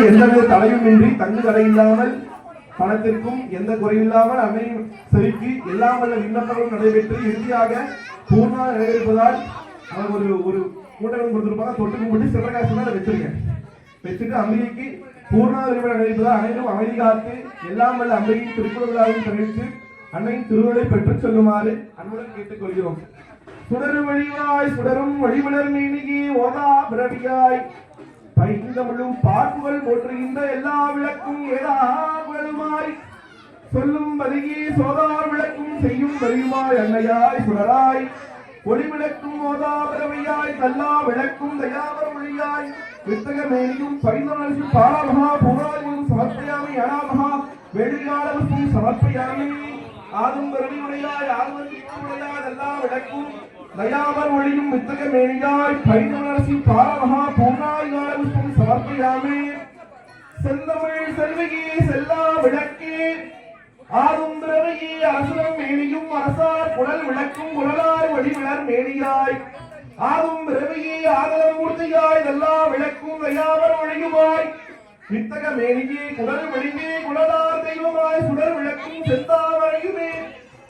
எந்தவித தடையுமின்றி தங்கு தடை இல்லாமல் பணத்திற்கும் எந்த குறையில்லாமல் அன்னை செலுத்தி எல்லாம் வல்ல விண்ணப்பங்களும் நடைபெற்று இறுதியாக பூர்ணா நிறைவேற்பதால் அவங்க ஒரு ஒரு கூட்டம் கொடுத்திருப்பாங்க. தொட்டு கும்பிட்டு சிவகாசி அதை வச்சிருக்கேன் வச்சுட்டு அம்பிகைக்கு பூர்ணா விரிவடை நடைபெறுவதால் அனைவரும் அமைதி காத்து எல்லாம் வல்ல அம்பிகையின் திருக்குறளாகவும் கழித்து அன்னையின் திருவுருளை பெற்றுச் செல்லுமாறு அன்புடன் கேட்டுக்கொள்கிறோம். சுடரும் வழிவாய் சுடரும் வழிவளர் மீனிகி ஓதா பிறவியாய் பைந்தமிழும் பார்ப்புகள் போற்றுகின்ற எல்லா விளக்கும் ஏதாவுமாய் சொல்லும் பதிகி சோதார் விளக்கும் செய்யும் வரியுமாய் அன்னையாய் சுடராய். ஒளி விளக்கும் ஓதா தல்லா விளக்கும் தயாவர மொழியாய் வித்தக மேலியும் பைந்தமிழ் பாராமகா பூராயும் சமர்ப்பயாமி அனாமகா வேடிகாலமும் சமர்ப்பயாமி. ஆதும் பெருமையுடையாய் ஆதுவரையாய் எல்லா விளக்கும். நயாமல் ஒளியும் வித்தக மேனியாய் பைந்தமிழரசி பாரமகா பூர்ணாய் காலமும் சமர்ப்பியாமே செந்தமிழ் செல்விகி செல்லா விளக்கே ஆதும் திரவையே அரசனம் மேனியும் அரசார் குழல் விளக்கும் குழலாய் வடிவிளர் மேனியாய் ஆதும் பிறவையே ஆதலம் மூர்த்தியாய் எல்லா விளக்கும் நயாமல் ஒழியுமாய் வித்தக மேனியே குடல் வெளியே குழலார் தெய்வமாய் சுடர் விளக்கும் செந்தாவரையுமே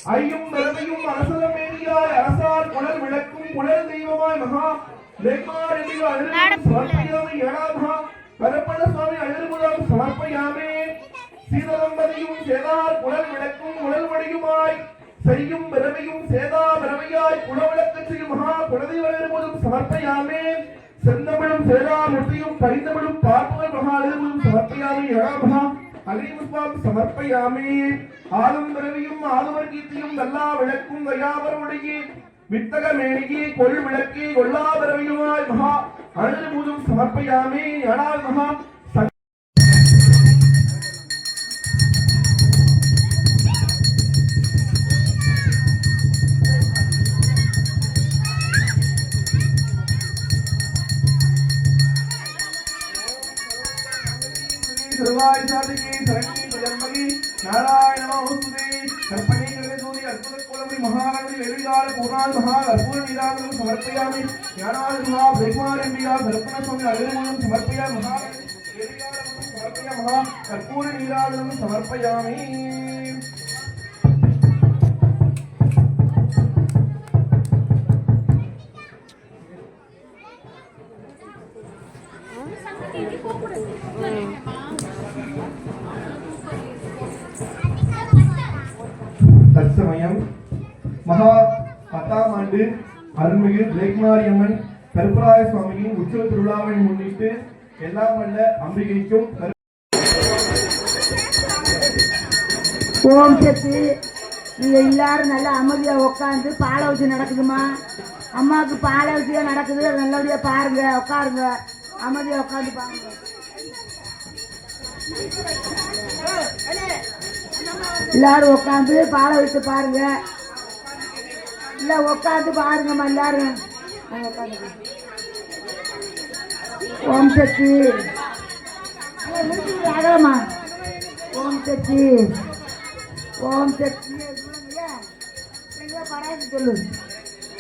ஐயும் பெருமையும் அரசலமேனியாய் அரசார் புலர் விளக்கும் புலர் தெய்வமாய் மகா லெக்மாரெடிவ அருளும் சமர்ப்பயாமே. சீதலம்பதியும் சேதார் புலர் விளக்கும் உடல்மடியுமாய் செய்யும் பெருமையும் சேதா பெருமையாய் புலவிளக்கச் செய்யும் மகா குலதெய்வ அருள்முதம் சமர்ப்பயாமே. செந்தமிழும் சேதாமூர்த்தியும் பரிந்தமிழும் பார்ப்பவர் மகா அருள்முதம் சமர்ப்பயாமே ஏனாமகா அலிமுஸ்வாம் சமர்ப்பயாமே. ஆளும் பிறவியும் ஆளுவர் கீர்த்தியும் எல்லா விளக்கும் தயாவருடைய வித்தக மேனிகி கொள் விளக்கி கொல்லா பிறவியுமாய் மகா அழுதுவதும் சமர்ப்பயாமே. ஏழால் மகா पूर्णानुभाव पूर्णनिदानं समर्पयामि ज्ञानानुभाव ब्रह्मानन्दिया दर्पणस्वामि अग्रमणं समर्पयामः समर्पयामः कर्पूरनीराजनं समर्पयामि तत्समयं महा ஆண்டு அருள்மிகு ஜெயக்குமாரியம்மன் கருப்பராய சுவாமியின் உற்சவ திருவிழாவை முன்னிட்டு எல்லாம் வல்ல அம்பிகைக்கும் ஓம் சக்தி. நீங்க எல்லாரும் நல்லா அமைதியா உட்காந்து பாலை வச்சு நடக்குதுமா அம்மாவுக்கு பாலை வச்சு நடக்குது நல்லபடியா பாருங்க உட்காருங்க அமைதியா உட்காந்து பாருங்க. எல்லாரும் உட்காந்து பாலை வச்சு பாருங்க. இல்ல உட்காந்து பாருங்கம்மா எல்லாரும். ஓம் சக்தி. அகலமா? ஓம் சக்தி. ஓம் சக்தி. பராசக்தி சொல்லு.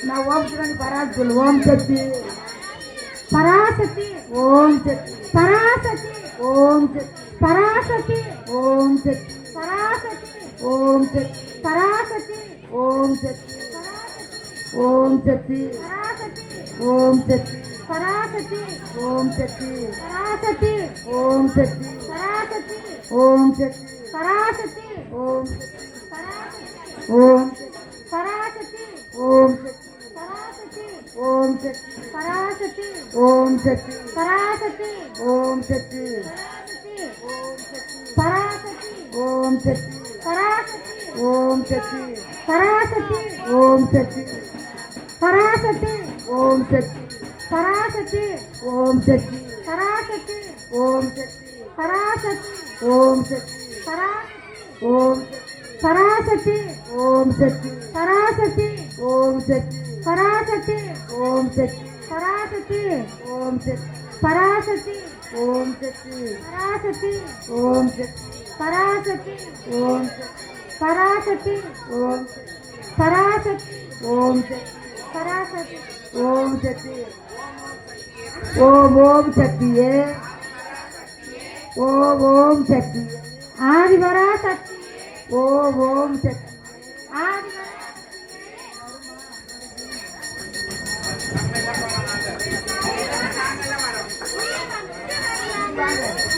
நான் ஓம் சக்தி பராசக்தி சொல்லு. ஓம் சக்தி. பராசக்தி. ஓம் சக்தி. பராசக்தி. ஓம் சக்தி. பராசக்தி. ஓம் சக்தி. பராசக்தி. ஓம் சக்தி. சக்தி ஓம் சக்தி பராசக்தி ஓம் சக்தி பராசக்தி ஓம் சக்தி பராசக்தி ஓம் சக்தி பராசக்தி ஓம் ஓம் பராசக்தி ஓம் பராசக்தி ஓம் சக்தி பராசக்தி ஓம் சக்தி பராசக்தி ஓம் சக்தி பராசக்தி ஓம் சக்தி பராசக்தி ஓம் சக்தி பராசக்தி ஓம் சக்தி சராசத்து ஓம் சக்தி சராசத்து ஓம் சக்தி சராசத்து ஓம் சக்தி சராசத்து ஓம் சக்தி சரா ஓம் சராசத்து ஓம் சக்தி சராசத்து ஓம் சக்தி சராசத்து ஓம் சக்தி சராசத்து ஓம் சக்தி பராசக்தி ஓம் சக்தி பராசக்தி ஓம் சக்தி பராசக்தி ஓம் சக்தி பராசக்தி ஓம் சக்தி பராசக்தி ஓம் சக்தி ओम सत्य ओम ओम सत्य ओम ओम सत्य आज बरा शक्ति ओम ओम शक्ति आज Thank you.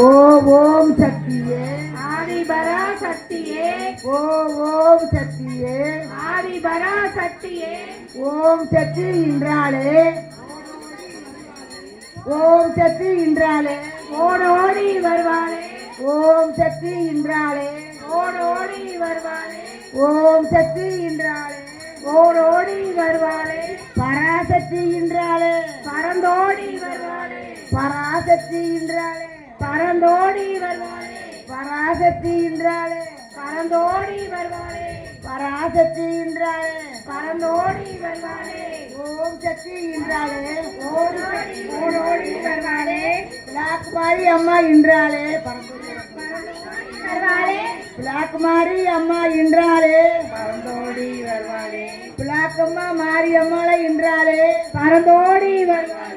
ஓம் ஓம் சக்தியே. ஆதிபரா சக்தியே. ஓம் ஓம் சக்தியே. ஆதிபரா சக்தியே. ஓம் சக்தி இன்றாளே ஓம் சக்தி இன்றாளே ஓடோடி வருவாளே ஓம் சக்தி இன்றாளே ஓடோடி வருவாளே ஓம் சக்தி இன்றாளே ஓடோடி வருவாளே பராசக்தி இன்றாளே பறந்தோடி வருவாளே பராசக்தி இன்றாளே பறந்தோடி வருவானே. பராசக்தி என்றாலே பறந்தோடி வருவானே. பராசக்தி என்றாலே பறந்தோடி வருவானே. ஓம் சக்தி என்றாலே ஓடோடி ஓடோடி வருவானே. பிளாக்குமாரி அம்மா என்றாலே பரந்தோடி வருவாளே பிளாக்குமாரி அம்மா என்றாலே பறந்தோடி வருவாளே பிளாக்கம்மா மாரியம்மாளை என்றாலே பறந்தோடி வருவாளே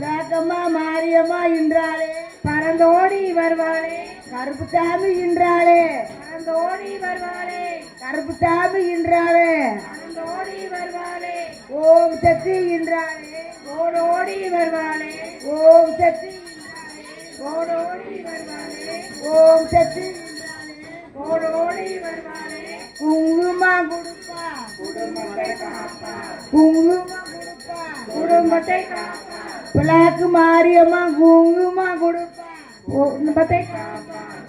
பிளாக்கம்மா மாரியம்மா இன்றாளே. பறந்தோடி வருவாளே. கருப்பு சாமி இன்றாளே. பறந்தோடி வருவாளே. கருப்பு சாமி இன்றாளே. பறந்தோடி வருவாளே. ஓம் சக்தி இன்றாளே. ஓடோடி வருவாளே. ஓம் சக்தி ஓடோடி வருவாளே. ஓம் சக்தி ஓடோடி வருவாளே. குங்குமா கொடுப்பா. குடும்பத்தை காப்பா குங்குமா குடும்பத்தை பிளாக்கு மாரியம்மா குங்குமா கொடுப்பா. குடும்பத்தை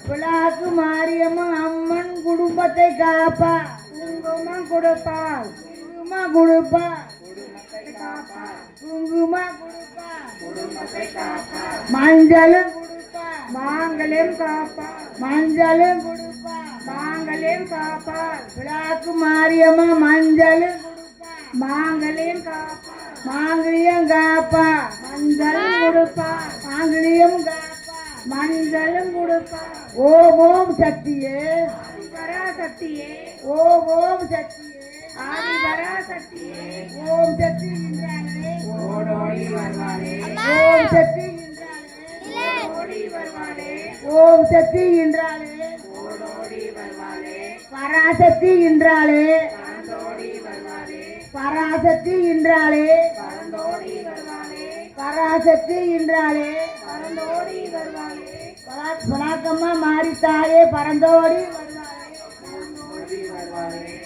பிளாக்கு மாரியம்மா அம்மன் குடும்பத்தை காப்பா. குங்குமம் கொடுப்பாள் குங்குமா கொடுப்பா. குடும்பத்தை காப்பா. குங்குமா கொடுப்பா. குடும்பத்தை காப்பா. மஞ்சளும் கொடுப்பா. காப்பா. மஞ்சளும் கொடுப்பா. மாங்கல்யம் காப்பாள் பிளாக்கு மாரியம்மா மஞ்சளும் கொடுப்பா. காப்பா. மாங்கலியம் காப்பா மஞ்சளும் கொடுப்பா. மாங்கலியம் காப்பா மஞ்சளும் கொடுப்பா. ஓம் ஓம் சக்தியே. பராசக்தியே ஓம் ஓம் சக்தியே. ஆதி பராசக்தியே ஓம் சக்தி இன்றாளே ஓடோடி வருவாளே ஓம் சக்தி இன்றாளே ஓடி வருவாளே ஓம் சக்தி இன்றாளே ஓடோடி வருவாளே பராசக்தி வருவாளே பராசக்தி பறந்தோடி வருவாளே. பராசக்தி பறந்தோடி மாரித்தாயே பரந்தோடி. வருவாளே. பறந்தோடி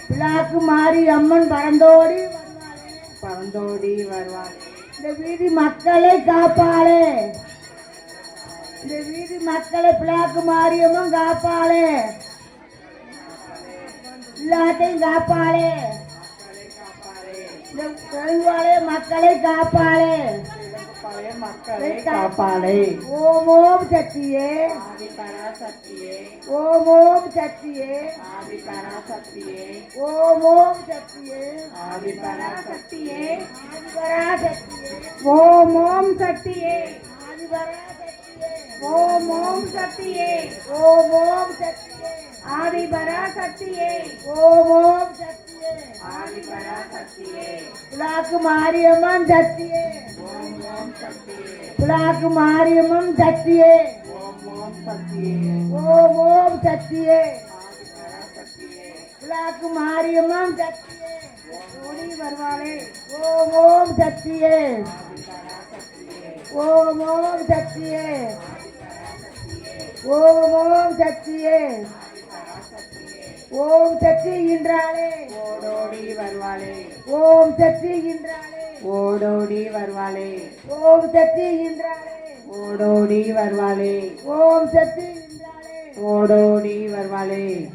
பிளாக்கு மாரி அம்மன் பரந்தோடி. வருவாளே பறந்தோடி வருவாளே. இந்த வீதி மக்களை காப்பாளே. இந்த வீதி மக்களை பிளாக்கு மாரியம்மன் காப்பாளே. எல்லாத்தையும் காப்பாளே. இந்த பெருங்காலே மக்களை காப்பாளே பழைய மக்களை காப்பாளே ஓம் ஓம் சக்தியே ஆதி பராசக்தியே ஓம் ஓம் சக்தியே ஆதி பராசக்தியே ஓம் ஓம் சக்தியே ஆதி பராசக்தியே ஆதிபராசக்தியே ஓம் ஓம் சக்தியே ஆதிபராசக்தியே ஓம் ஓம் சக்தியே ஓம் ஓம் பிளாக்கு மாரியம்மன் சக்தியே. பிளாக்கு மாரியம்மன் சக்தியே. ஓம் ஓம் சக்தியே. பிளாக்கு மாரியம்மன் சக்தியே. ஓடி வருவாளே. ஓம் ஓம் சக்தியே. ஓம் ஓம் சக்தியே. ஓம் ஓம் சக்தியே. ஓம் சக்தி இன்றாளே ஓடோடி வருவாளே. ஓம் சக்தி இன்றாளே ஓடோடி வருவாளே. ஓம் சக்தி இன்றாளே ஓடோடி வருவாளே. ஓம் சக்தி இன்றாளே ஓடோடி வருவாளே.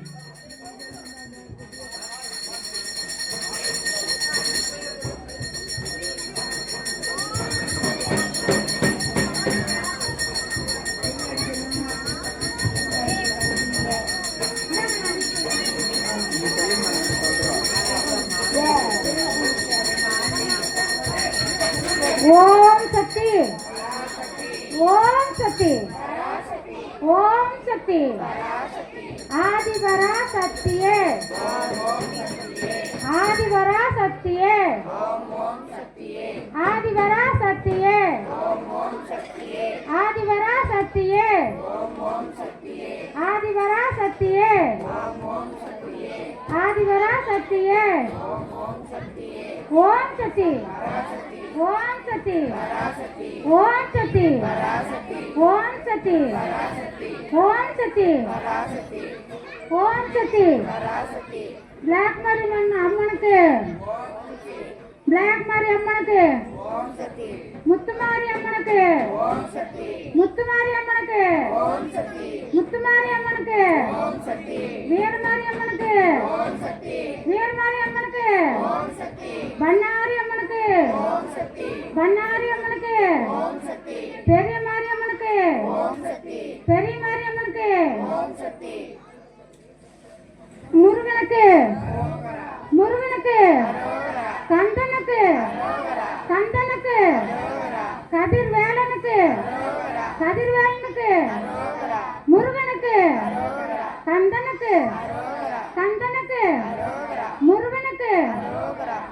ஓம் சக்தி. ஓம் சக்தி. ஓம் சக்தி. ஆதிபரா சக்தியே ஓம் சக்தி பிளாக் மாரி மண் அம்மனுக்கு பிளாக் மாரி அம்மனுக்கு முத்துமாரி அம்மனுக்கு முத்துமாரி அம்மனுக்கு முத்துமாரி அம்மனுக்கு வீரமாரி அம்மனுக்கு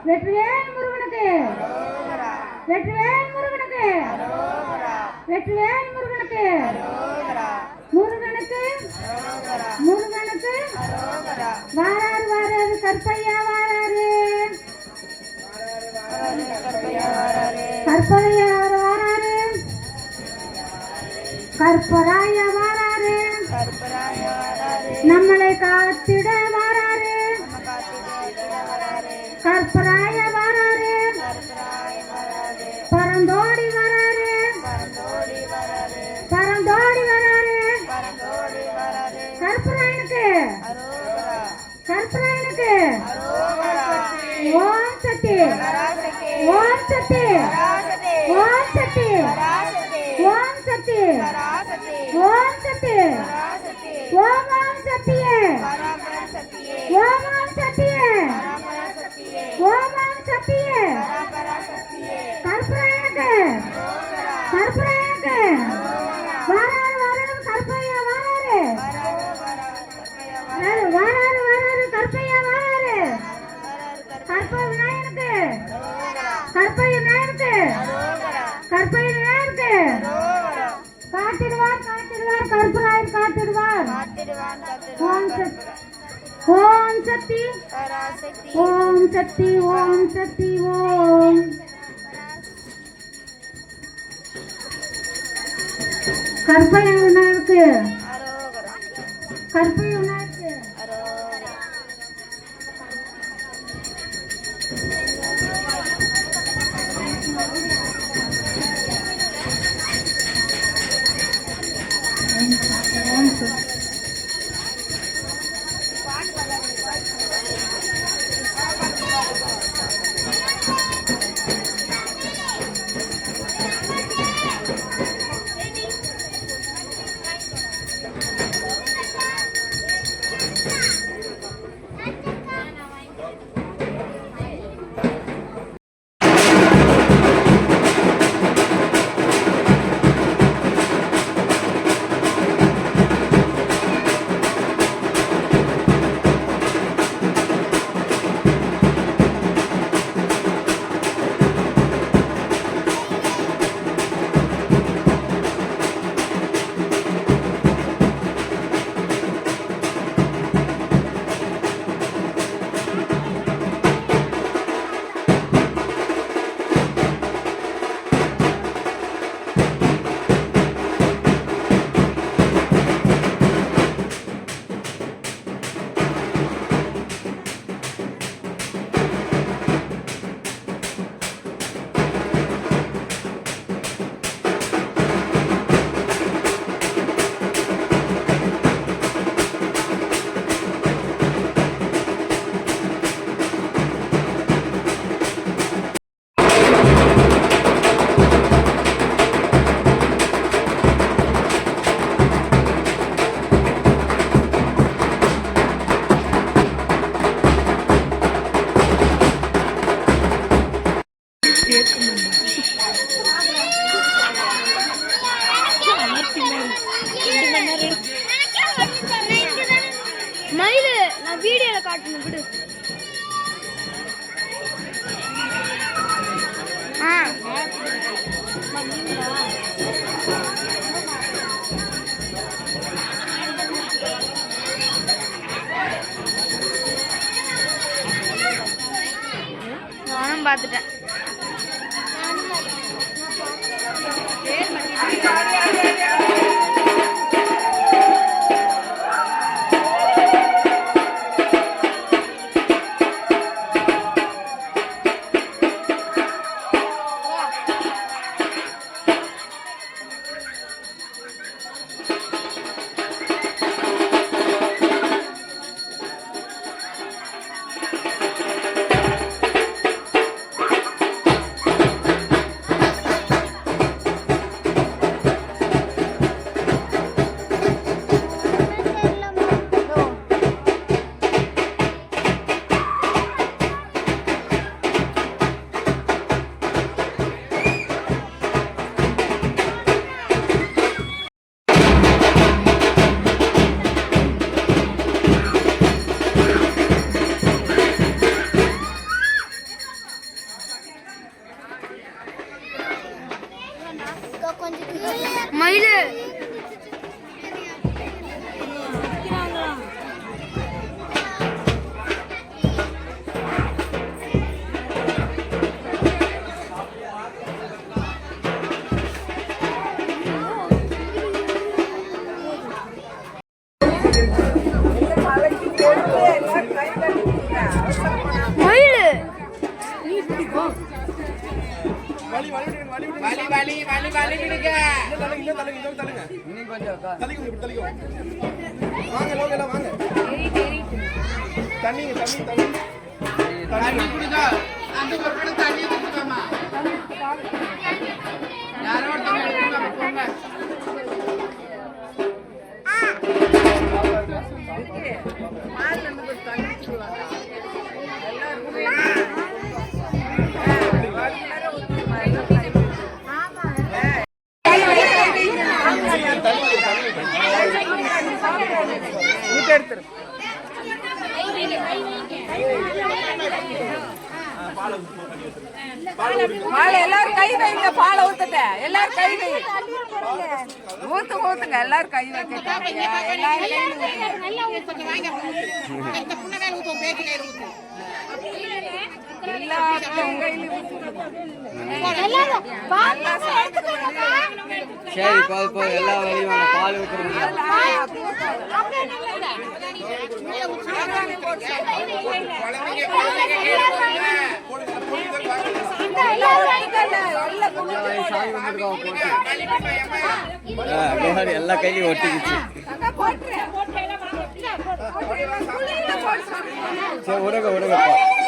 வெற்றிவேல் முருகனுக்கு. வெற்றிவேல் முருகனுக்கு. வெற்றிவேல் முருகனுக்கு. முருகனுக்கு. முருகனுக்கு. வாராரு வாராரு கற்பையா வாராரு. கற்பையா வாராரு. கற்பராய வாராரு. நம்மளை காத்திட சக்தி ஓம் சக்தி ஓம் சக்தி ஓம் சக்தி ஓம் ஓம் சக்தியே ஓம் ஓம் சக்தியே ஓம் ஓம் சக்தியே கற்பராயனுக்கு கற்பராயனுக்கு வாராரு வாராரு கற்பையா வாராரு. வாராரு வாராரு வாராரு கற்பையா வாராரு. கற்ப விநாயகனுக்கு கற்பை விநாயகனுக்கு கற்பை விநாயகனுக்கு காத்திடுவார் காத்திடுவார் கற்பராயர் காத்திடுவார். ஓம் சக்தி ஓம் சக்தி. ஓம் சக்தி ஓம் சக்தி ஓம். கற்பை விநாயகருக்கு மயில் நான் வீடியோல காட்டணும் விடு. ஆ. நானும் பார்த்துட்டேன். வலி வலி வலி வலி வலி வலி விடுங்க. தள்ளுங்க இன்னும் தள்ளுங்க இன்னும் தள்ளுங்க இன்னும் கொஞ்சம் தள்ளிக்கோங்க இப்படி தள்ளிக்கோங்க வாங்க லோக எல்லாம் வாங்க தண்ணிங்க தண்ணி தண்ணி தண்ணி குடிங்க அந்த ஒரு படம் தண்ணி குடிக்காமா யாரோ ஒருத்தங்க போங்க பால் எல்லாரும் கை வைங்க பால் ஊத்துட்ட எல்லாரும் கை வை. ஊத்து ஊத்துங்க. எல்லாரும் கை வைக்க. சரி போதும் எல்லா வழியும் பால் போட்டு எல்லா கையிலையும் ஒட்டிக்கிச்சு அக்கா, போட்டுரு. சரி